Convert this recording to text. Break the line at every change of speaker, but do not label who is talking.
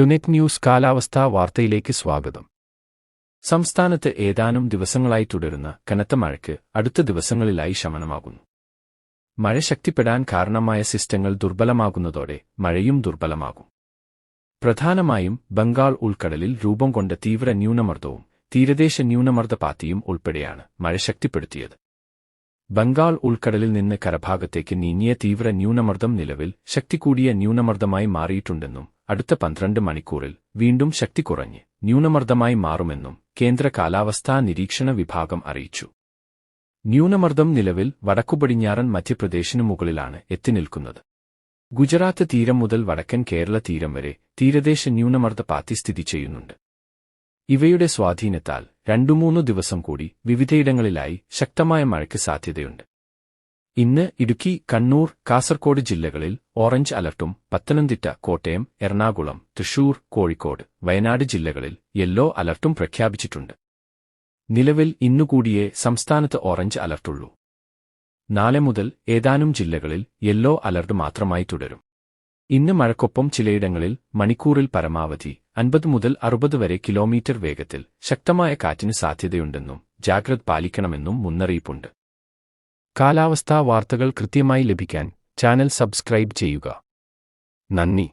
ടുനെറ്റ് news കാലാവസ്ഥാ വാർത്തയിലേക്ക് സ്വാഗതം. സംസ്ഥാനത്ത് ഏതാനും ദിവസങ്ങളായി തുടരുന്ന കനത്ത മഴയ്ക്ക് അടുത്ത ദിവസങ്ങളിലായി ശമനമാകുന്നു. മഴ ശക്തിപ്പെടാൻ കാരണമായ സിസ്റ്റങ്ങൾ ദുർബലമാകുന്നതോടെ മഴയും ദുർബലമാകും. പ്രധാനമായും ബംഗാൾ ഉൾക്കടലിൽ രൂപം കൊണ്ട തീവ്ര ന്യൂനമർദ്ദവും തീരദേശ ന്യൂനമർദ്ദപാത്തിയും ഉൾപ്പെടെയാണ് മഴ ശക്തിപ്പെടുത്തിയത്. ബംഗാൾ ഉൾക്കടലിൽ നിന്ന് കരഭാഗത്തേക്ക് നീങ്ങിയ തീവ്ര ന്യൂനമർദ്ദം നിലവിൽ ശക്തി കൂടിയ ന്യൂനമർദ്ദമായി മാറിയിട്ടുണ്ടെന്നും അടുത്ത പന്ത്രണ്ട് മണിക്കൂറിൽ വീണ്ടും ശക്തി കുറഞ്ഞ് ന്യൂനമർദ്ദമായി മാറുമെന്നും കേന്ദ്ര കാലാവസ്ഥാ നിരീക്ഷണ വിഭാഗം അറിയിച്ചു. ന്യൂനമർദ്ദം നിലവിൽ വടക്കുപടിഞ്ഞാറൻ മധ്യപ്രദേശിനു മുകളിലാണ് എത്തിനിൽക്കുന്നത് ഗുജറാത്ത് തീരം മുതൽ വടക്കൻ കേരള തീരം വരെ തീരദേശ ന്യൂനമർദ്ദപാത്തി സ്ഥിതി ചെയ്യുന്നുണ്ട്. ഇവയുടെ സ്വാധീനത്താൽ രണ്ടു മൂന്നു ദിവസം കൂടി വിവിധയിടങ്ങളിലായി ശക്തമായ മഴയ്ക്ക് സാധ്യതയുണ്ട്. ഇന്ന് ഇടുക്കി കണ്ണൂർ കാസർകോട് ജില്ലകളിൽ ഓറഞ്ച് അലർട്ടും പത്തനംതിട്ട കോട്ടയം എറണാകുളം തൃശൂർ കോഴിക്കോട് വയനാട് ജില്ലകളിൽ യെല്ലോ അലർട്ടും പ്രഖ്യാപിച്ചിട്ടുണ്ട്. നിലവിൽ ഇന്നുകൂടിയേ സംസ്ഥാനത്ത് ഓറഞ്ച് അലർട്ടുള്ളൂ. നാളെ മുതൽ ഏതാനും ജില്ലകളിൽ യെല്ലോ അലർട്ട് മാത്രമായി തുടരും. ഇന്ന് മഴക്കൊപ്പം ചിലയിടങ്ങളിൽ മണിക്കൂറിൽ പരമാവധി അൻപത് മുതൽ അറുപത് വരെ കിലോമീറ്റർ വേഗത്തിൽ ശക്തമായ കാറ്റിന് സാധ്യതയുണ്ടെന്നും ജാഗ്രത പാലിക്കണമെന്നും മുന്നറിയിപ്പുണ്ട്. കാലാവസ്ഥാ വാർത്തകൾ കൃത്യമായി ലഭിക്കാൻ ചാനൽ സബ്സ്ക്രൈബ് ചെയ്യുക. നന്ദി.